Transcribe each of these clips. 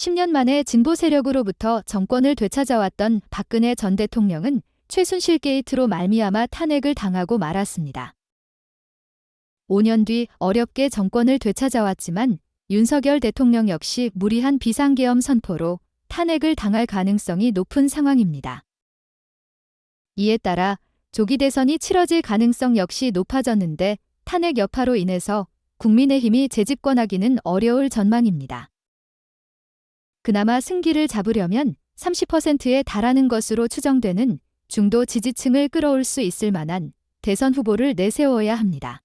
10년 만에 진보 세력으로부터 정권을 되찾아왔던 박근혜 전 대통령은 최순실 게이트로 말미암아 탄핵을 당하고 말았습니다. 5년 뒤 어렵게 정권을 되찾아왔지만 윤석열 대통령 역시 무리한 비상계엄 선포로 탄핵을 당할 가능성이 높은 상황입니다. 이에 따라 조기 대선이 치러질 가능성 역시 높아졌는데 탄핵 여파로 인해서 국민의힘이 재집권하기는 어려울 전망입니다. 그나마 승기를 잡으려면 30%에 달하는 것으로 추정되는 중도 지지층을 끌어올 수 있을 만한 대선 후보를 내세워야 합니다.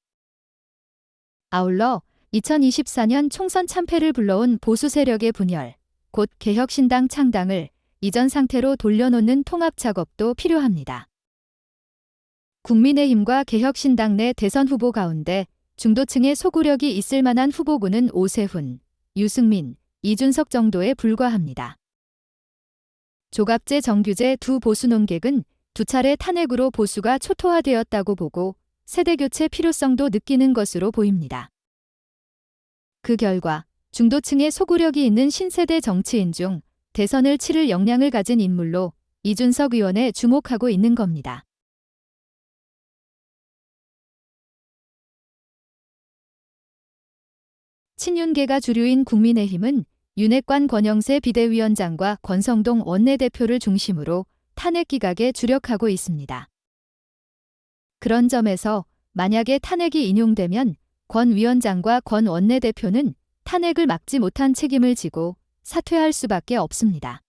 아울러 2024년 총선 참패를 불러온 보수 세력의 분열, 곧 개혁신당 창당을 이전 상태로 돌려놓는 통합 작업도 필요합니다. 국민의힘과 개혁신당 내 대선 후보 가운데 중도층의 소구력이 있을 만한 후보군은 오세훈, 유승민, 이준석 정도에 불과합니다. 조갑재 정규재 두 보수 논객은 두 차례 탄핵으로 보수가 초토화되었다고 보고 세대교체 필요성도 느끼는 것으로 보입니다. 그 결과 중도층의 소구력이 있는 신세대 정치인 중 대선을 치를 역량을 가진 인물로 이준석 의원에 주목하고 있는 겁니다. 친윤계가 주류인 국민의힘은 윤핵관 권영세 비대위원장과 권성동 원내대표를 중심으로 탄핵 기각에 주력하고 있습니다. 그런 점에서 만약에 탄핵이 인용되면 권 위원장과 권 원내대표는 탄핵을 막지 못한 책임을 지고 사퇴할 수밖에 없습니다.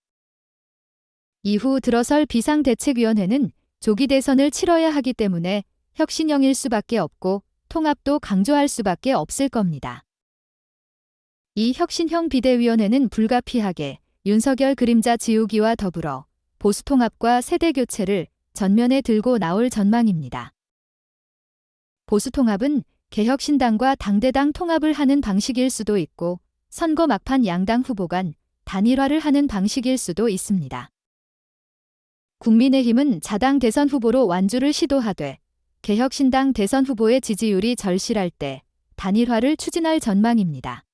이후 들어설 비상대책위원회는 조기 대선을 치러야 하기 때문에 혁신형일 수밖에 없고 통합도 강조할 수밖에 없을 겁니다. 이 혁신형 비대위원회는 불가피하게 윤석열 그림자 지우기와 더불어 보수통합과 세대교체를 전면에 들고 나올 전망입니다. 보수통합은 개혁신당과 당대당 통합을 하는 방식일 수도 있고 선거 막판 양당 후보 간 단일화를 하는 방식일 수도 있습니다. 국민의힘은 자당 대선 후보로 완주를 시도하되 개혁신당 대선 후보의 지지율이 절실할 때 단일화를 추진할 전망입니다.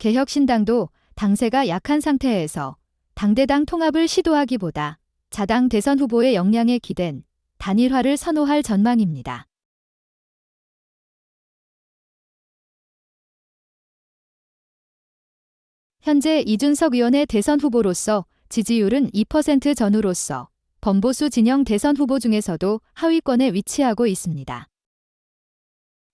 개혁신당도 당세가 약한 상태에서 당대당 통합을 시도하기보다 자당 대선 후보의 역량에 기댄 단일화를 선호할 전망입니다. 현재 이준석 의원의 대선 후보로서 지지율은 2% 전후로서 범보수 진영 대선 후보 중에서도 하위권에 위치하고 있습니다.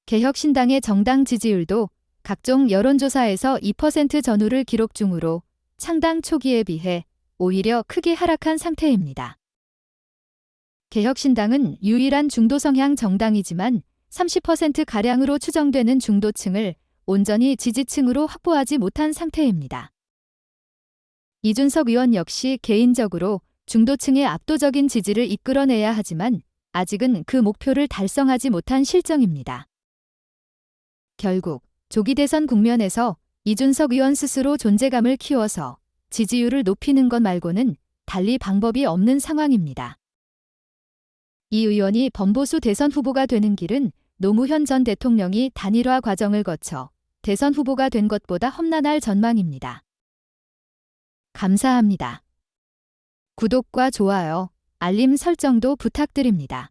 개혁신당의 정당 지지율도 각종 여론조사에서 2% 전후를 기록 중으로 창당 초기에 비해 오히려 크게 하락한 상태입니다. 개혁신당은 유일한 중도 성향 정당이지만 30%가량으로 추정되는 중도층을 온전히 지지층으로 확보하지 못한 상태입니다. 이준석 의원 역시 개인적으로 중도층의 압도적인 지지를 이끌어내야 하지만 아직은 그 목표를 달성하지 못한 실정입니다. 결국 조기 대선 국면에서 이준석 의원 스스로 존재감을 키워서 지지율을 높이는 것 말고는 달리 방법이 없는 상황입니다. 이 의원이 범보수 대선 후보가 되는 길은 노무현 전 대통령이 단일화 과정을 거쳐 대선 후보가 된 것보다 험난할 전망입니다. 감사합니다. 구독과 좋아요, 알림 설정도 부탁드립니다.